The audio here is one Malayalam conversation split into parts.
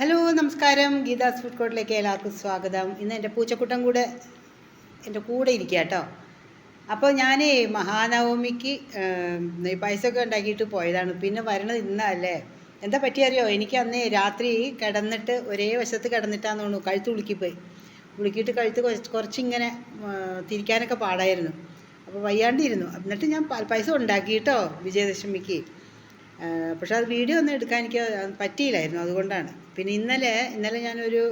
ഹലോ നമസ്കാരം. ഗീതാസ് ഫുഡ് കോർട്ടിലേക്ക് എല്ലാവർക്കും സ്വാഗതം. ഇന്ന് എന്റെ പൂച്ചക്കുട്ടൻ കൂടെ എന്റെ കൂടെ ഇരിക്കുക കേട്ടോ. അപ്പോൾ ഞാൻ മഹാനവമിക്ക് പൈസ ഒക്കെ ഉണ്ടാക്കിയിട്ട് പോയതാണ്. പിന്നെ വരണത് ഇന്നല്ലേ? എന്താ പറ്റിയറിയോ എനിക്ക് അന്ന് രാത്രി കിടന്നിട്ട് ഒരേ വശത്ത് കിടന്നിട്ടാന്ന് തോന്നുന്നു. കഴുത്ത് ഉളുക്കിപ്പോയി. ഉളുക്കിയിട്ട് കഴുത്ത് കുറച്ച് കുറച്ചിങ്ങനെ തിരിക്കാനൊക്കെ പാടായിരുന്നു. അപ്പോൾ വയ്യാണ്ടിരുന്നു. എന്നിട്ട് ഞാൻ പൈസ ഉണ്ടാക്കി കേട്ടോ വിജയദശമിക്ക്. പക്ഷെ അത് വീഡിയോ ഒന്നും എടുക്കാൻ എനിക്ക് പറ്റിയില്ലായിരുന്നു അതുകൊണ്ടാണ്. പിന്നെ ഇന്നലെ ഇന്നലെ ഞാനൊരു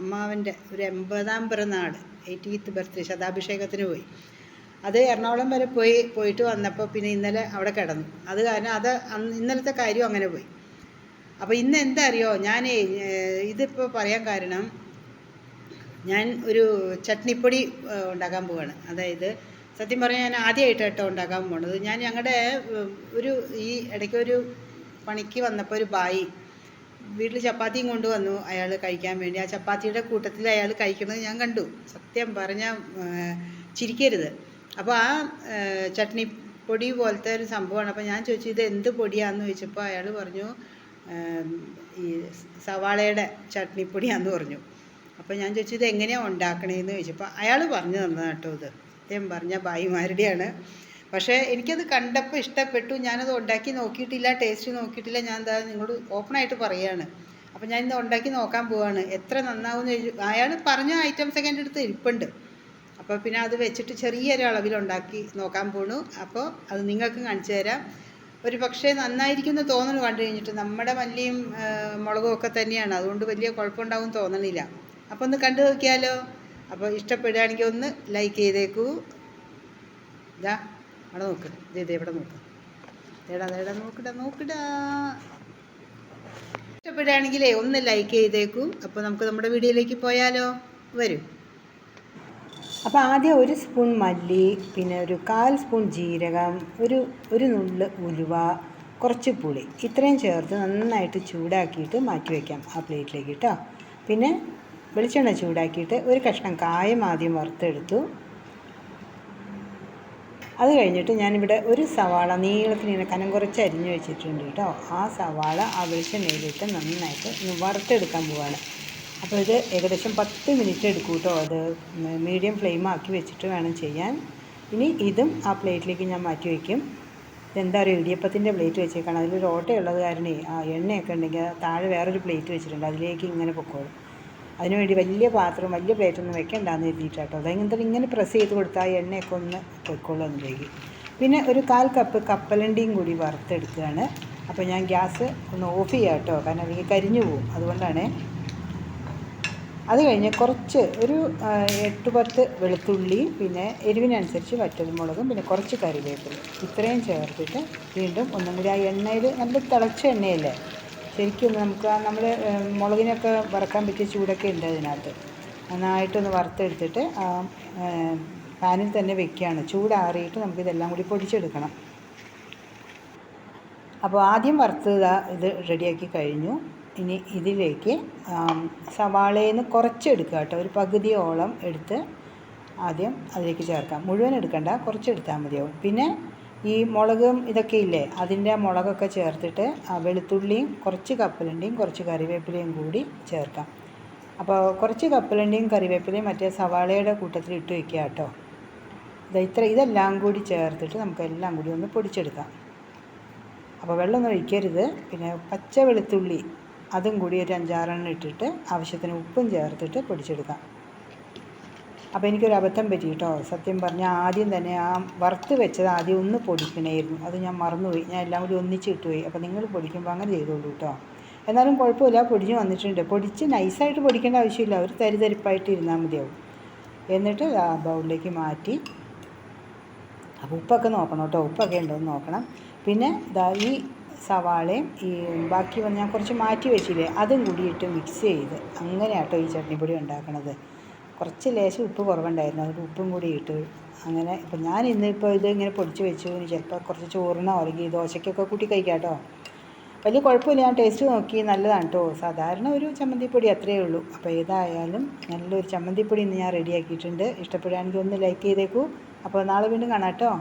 അമ്മാവന്റെ ഒരു എൺപതാം പിറന്നാൾ എയ്റ്റീത്ത് ബർത്ത്ഡേ ശതാഭിഷേകത്തിന് പോയി. അത് എറണാകുളം വരെ പോയി പോയിട്ട് വന്നപ്പോൾ പിന്നെ ഇന്നലെ അവിടെ കിടന്നു. അത് കാരണം അത് ഇന്നലത്തെ കാര്യം അങ്ങനെ പോയി. അപ്പോൾ ഇന്ന് എന്താ അറിയോ ഞാൻ ഇതിപ്പോൾ പറയാൻ കാരണം ഞാൻ ഒരു ചട്നിപ്പൊടി ഉണ്ടാക്കാൻ പോവാണ്. അതായത് സത്യം പറഞ്ഞാൽ ഞാൻ ആദ്യമായിട്ട് കേട്ടോ ഉണ്ടാക്കാൻ പോണത്. ഞാൻ ഞങ്ങളുടെ ഒരു ഈ ഇടയ്ക്ക് ഒരു പണിക്ക് വന്നപ്പോൾ ഒരു ബായി വീട്ടിൽ ചപ്പാത്തിയും കൊണ്ടുവന്നു അയാൾ കഴിക്കാൻ വേണ്ടി. ആ ചപ്പാത്തിയുടെ കൂട്ടത്തിൽ അയാൾ കഴിക്കുന്നത് ഞാൻ കണ്ടു. സത്യം പറഞ്ഞാൽ ചിരിക്കരുത്. അപ്പോൾ ആ ചട്നി പൊടി പോലത്തെ ഒരു സംഭവമാണ്. അപ്പോൾ ഞാൻ ചോദിച്ചു ഇത് എന്ത് പൊടിയാണെന്ന് ചോദിച്ചപ്പോൾ അയാൾ പറഞ്ഞു ഈ സവാളയുടെ ചട്നിപ്പൊടിയാന്ന് പറഞ്ഞു. അപ്പോൾ ഞാൻ ചോദിച്ചു ഇത് എങ്ങനെയാണ് ഉണ്ടാക്കണേന്ന്? ചോദിച്ചപ്പോൾ അയാൾ പറഞ്ഞു തന്നതാണ് കേട്ടോ ഇത്. സത്യം പറഞ്ഞ ഭായിമാരുടെയാണ്. പക്ഷേ എനിക്കത് കണ്ടപ്പോൾ ഇഷ്ടപ്പെട്ടു. ഞാനത് ഉണ്ടാക്കി നോക്കിയിട്ടില്ല ടേസ്റ്റ് നോക്കിയിട്ടില്ല. ഞാൻ എന്താ നിങ്ങളോട് ഓപ്പണായിട്ട് പറയുകയാണ് അപ്പോൾ ഞാൻ ഇന്ന് ഉണ്ടാക്കി നോക്കാൻ പോവാണ്. എത്ര നന്നാവും അയാൾ പറഞ്ഞ ഐറ്റംസ് ഒക്കെ എന്റെ അടുത്ത് ഇരിപ്പുണ്ട്. അപ്പോൾ പിന്നെ അത് വെച്ചിട്ട് ചെറിയൊരു അളവിൽ ഉണ്ടാക്കി നോക്കാൻ പോണു. അപ്പോൾ അത് നിങ്ങൾക്ക് കാണിച്ചു തരാം. ഒരു പക്ഷേ നന്നായിരിക്കുമെന്ന് തോന്നുന്നു കണ്ടു കഴിഞ്ഞിട്ട് നമ്മുടെ മല്ലിയും മുളകും ഒക്കെ തന്നെയാണ്. അതുകൊണ്ട് വലിയ കുഴപ്പമുണ്ടാവും തോന്നണില്ല. അപ്പോൾ ഒന്ന് കണ്ടു നോക്കിയാലോ? അപ്പോൾ ഇഷ്ടപ്പെടുകയാണെങ്കിൽ ഒന്ന് ലൈക്ക് ചെയ്തേക്കൂ. ഇതാ അവിടെ നോക്ക്. ഇത് ഇവിടെ നോക്ക്. ഇതേടാ തേടാ നോക്കിടാ നോക്കടാ. ഇഷ്ടപ്പെടുകയാണെങ്കിലേ ഒന്ന് ലൈക്ക് ചെയ്തേക്കൂ. അപ്പോൾ നമുക്ക് നമ്മുടെ വീഡിയോയിലേക്ക് പോയാലോ? വരൂ. അപ്പോൾ ആദ്യം ഒരു സ്പൂൺ മല്ലി പിന്നെ ഒരു കാൽ സ്പൂൺ ജീരകം ഒരു ഒരു നുള്ള് ഉലുവ കുറച്ച് പുളി. ഇത്രയും ചേർത്ത് നന്നായിട്ട് ചൂടാക്കിയിട്ട് മാറ്റി വയ്ക്കാം ആ പ്ലേറ്റിലേക്ക് കേട്ടോ പിന്നെ വെളിച്ചെണ്ണ ചൂടാക്കിയിട്ട് ഒരു കഷ്ണം കായം ആദ്യം വറുത്തെടുത്തു. അത് കഴിഞ്ഞിട്ട് ഞാനിവിടെ ഒരു സവാള നീളത്തിന് ഇങ്ങനെ കനം കുറച്ച് അരിഞ്ഞു വെച്ചിട്ടുണ്ട് കേട്ടോ. ആ സവാള ആ വെളിച്ചെണ്ണയിലിട്ട് നന്നായിട്ട് വറുത്തെടുക്കാൻ പോവാണ്. അപ്പോൾ ഇത് ഏകദേശം പത്ത് മിനിറ്റ് എടുക്കും കേട്ടോ. അത് മീഡിയം ഫ്ലെയിം ആക്കി വെച്ചിട്ട് വേണം ചെയ്യാൻ. ഇനി ഇതും ആ പ്ലേറ്റിലേക്ക് ഞാൻ മാറ്റി വയ്ക്കും. ഇതെന്താ പറയുക ഇടിയപ്പത്തിന്റെ പ്ലേറ്റ് വെച്ചേക്കാണ്. അതിലൊരു ഓട്ടയുള്ളത് കാരണേ ആ എണ്ണയൊക്കെ ഉണ്ടെങ്കിൽ താഴെ വേറൊരു പ്ലേറ്റ് വെച്ചിട്ടുണ്ട്. അതിലേക്ക് ഇങ്ങനെ പൊക്കോളും. അതിനുവേണ്ടി വലിയ പാത്രം വലിയ പ്ലേറ്റൊന്നും ഒന്നും കരുതിയിട്ട് കേട്ടോ അതെങ്ങനെ ഇങ്ങനെ പ്രസ് ചെയ്ത് കൊടുത്താൽ എണ്ണയൊക്കെ ഒന്ന് പൊയ്ക്കോളും അതിലേക്ക് പിന്നെ ഒരു കാൽ കപ്പ് കപ്പലണ്ടിയും കൂടി വറുത്തെടുക്കുകയാണ്. അപ്പോൾ ഞാൻ ഗ്യാസ് ഒന്ന് ഓഫ് ചെയ്യാം കേട്ടോ കാരണം അല്ലെങ്കിൽ കരിഞ്ഞു പോകും അതുകൊണ്ടാണ് അത് കഴിഞ്ഞ് കുറച്ച് ഒരു എട്ട് പത്ത് വെളുത്തുള്ളി പിന്നെ എരിവിനനുസരിച്ച് വറ്റൽമുളകും പിന്നെ കുറച്ച് കറിവേപ്പില. ഇത്രയും ചേർത്തിട്ട് വീണ്ടും ഒന്നും കൂടി ആ എണ്ണയിൽ നല്ല തിളച്ച എണ്ണയല്ലേ? ശരിക്കും നമുക്ക് നമ്മൾ മുളകിനൊക്കെ വറക്കാൻ പറ്റിയ ചൂടൊക്കെ ഉണ്ട് അതിനകത്ത്. നന്നായിട്ടൊന്ന് വറുത്തെടുത്തിട്ട് ആ പാനിൽ തന്നെ വെക്കുകയാണ് ചൂടാറിയിട്ട് നമുക്കിതെല്ലാം കൂടി പൊടിച്ചെടുക്കണം. അപ്പോൾ ആദ്യം വറുത്തത് ഇത് റെഡിയാക്കി കഴിഞ്ഞു. ഇനി ഇതിലേക്ക് സവാളയിൽ നിന്ന് കുറച്ചെടുക്കുക കേട്ടോ. ഒരു പകുതിയോളം എടുത്ത് ആദ്യം അതിലേക്ക് ചേർക്കാം. മുഴുവൻ എടുക്കണ്ട കുറച്ചെടുത്താൽ മതിയാവും. പിന്നെ ഈ മുളകും ഇതൊക്കെ ഇല്ലേ? അതിന്റെ മുളകൊക്കെ ചേർത്തിട്ട് വെളുത്തുള്ളിയും കുറച്ച് കപ്പലണ്ടിയും കുറച്ച് കറിവേപ്പിലയും കൂടി ചേർക്കാം. അപ്പോൾ കുറച്ച് കപ്പലണ്ടിയും കറിവേപ്പിലയും മറ്റേ സവാളയുടെ കൂട്ടത്തിൽ ഇട്ട് വയ്ക്കുക കേട്ടോ. ഇത് ഇത്ര ഇതെല്ലാം കൂടി ചേർത്തിട്ട് നമുക്ക് എല്ലാം കൂടി ഒന്ന് പൊടിച്ചെടുക്കാം. അപ്പോൾ വെള്ളമൊന്നും ഒഴിക്കരുത്. പിന്നെ പച്ച വെളുത്തുള്ളി അതും കൂടി ഒരു അഞ്ചാറെണ്ണം ഇട്ടിട്ട് ആവശ്യത്തിന് ഉപ്പും ചേർത്തിട്ട് പൊടിച്ചെടുക്കാം. അപ്പോൾ എനിക്കൊരു അബദ്ധം പറ്റി കേട്ടോ. സത്യം പറഞ്ഞാൽ ആദ്യം തന്നെ ആ വറുത്ത് വെച്ചത് ആദ്യം ഒന്ന് പൊടിക്കണമായിരുന്നു അത് ഞാൻ മറന്നുപോയി. ഞാൻ എല്ലാം കൂടി ഒന്നിച്ച് ഇട്ടുപോയി. അപ്പോൾ നിങ്ങൾ പൊടിക്കുമ്പോൾ അങ്ങനെ ചെയ്തോളൂ കേട്ടോ. എന്നാലും കുഴപ്പമില്ല. പൊടിഞ്ഞ് വന്നിട്ടുണ്ട്. പൊടിച്ച് നൈസായിട്ട് പൊടിക്കേണ്ട ആവശ്യമില്ല. ഒരു തരിതരിപ്പായിട്ട് ഇരുന്നാൽ മതിയാവും. എന്നിട്ട് ആ ബൗളിലേക്ക് മാറ്റി. അപ്പോൾ ഉപ്പൊക്കെ നോക്കണം കേട്ടോ. ഉപ്പൊക്കെ ഉണ്ടോ എന്ന് നോക്കണം. പിന്നെ ഇതാ ഈ സവാളയും ഈ ബാക്കി വന്ന് ഞാൻ കുറച്ച് മാറ്റി വെച്ചില്ലേ അതും കൂടിയിട്ട് മിക്സ് ചെയ്ത് അങ്ങനെയാട്ടോ ഈ ചട്നിപ്പൊടി ഉണ്ടാക്കണത്. കുറച്ച് ലേശം ഉപ്പ് കുറവുണ്ടായിരുന്നു. അതുകൊണ്ട് ഉപ്പും കൂടി ഇട്ട് അങ്ങനെ ഇപ്പം ഞാൻ ഇന്നിപ്പോൾ ഇത് ഇങ്ങനെ പൊടിച്ച് വെച്ചു. ഇനി ചിലപ്പോൾ കുറച്ച് ചോറിനോ അല്ലെങ്കിൽ ദോശയ്ക്കൊക്കെ കൂട്ടി കഴിക്കാം കേട്ടോ. വലിയ കുഴപ്പമില്ല. ഞാൻ ടേസ്റ്റ് നോക്കി. നല്ലതാണ് കേട്ടോ സാധാരണ ഒരു ചമ്മന്തിപ്പൊടി അത്രയേ ഉള്ളൂ. അപ്പോൾ ഏതായാലും നല്ലൊരു ചമ്മന്തിപ്പൊടി ഇന്ന് ഞാൻ റെഡിയാക്കിയിട്ടുണ്ട് ഇഷ്ടപ്പെടുകയാണെങ്കിൽ ഒന്ന് ലൈക്ക് ചെയ്തേക്കൂ. അപ്പോൾ നാളെ വീണ്ടും കാണാം കേട്ടോ